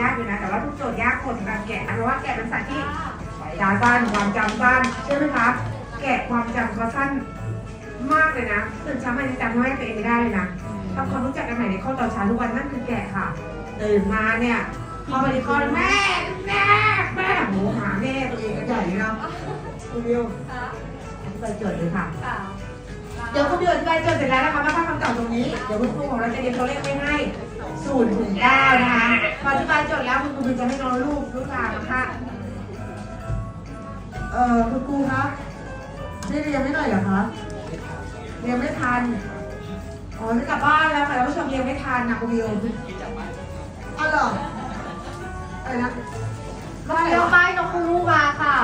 ยากอยู่นะ แต่ว่าทุกโจทย์ยากหมดสำหรับแกะเพราะว่าแกะเป็นสัตว์ที่ยตาสั้นความจำสั้นใช่ไหมคะแกะความจำเขาสั้นมากเลยนะตื่นเช้ามาจะจำแม่ตัวเองไม่ได้เลยนะทำความรู้จักกันใหม่ในข้อต่อเช้าทุกวันนั่นคือแกะค่ะตื่นมาเนี่ยพอไปในคอแม่แม่แม่โหหาแม่ตัวเองกันใหญ่เลยเนาะคุณวิวอธิบายโจทย์เลยค่ะเดี๋ยวคุณวิวอธิบายโจทย์เสร็จแล้วนะคะมาฟังคำตอบตรงนี้ เดี๋ยวคุณครูของเราจะเรียนตัวเลขไว้ให้ศูนย์ถึงเก้านะคะ บายโจทย์แล้วคุณครูจะให้น้องลูกลูกตามนะคะเอ่อคุณครูคะได้เรียนไม่หน่อยเหรอคะเรียนไม่ทันอ๋อจะกลับบ้านแล้วค่ะแล้วผู้ชมเรียนไม่ทันนะคุณวิวอ๋อเหรออะไรนะมาเลี้ยวป้ายนกคูลูมาค่ะ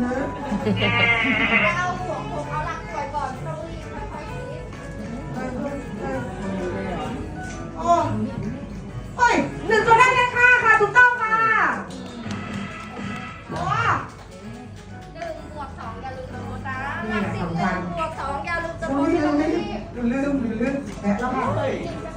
เนอะเอาบวกหกเอาหลักหน่วยก่อนต้องรีบค่อยๆคิดโอ้เฮ้ยหนึ่งตัวได้เลยค่ะค่ะถูกต้องค่ะโอ้หนึ่งบวกสองอย่าลืมจำนวนนะหลักสิบหนึ่งบวกสองอย่าลืมจำนโหวนลืที่มต้องลืรีบมลืมลืมแปะแล้วค่ะหนึ่ง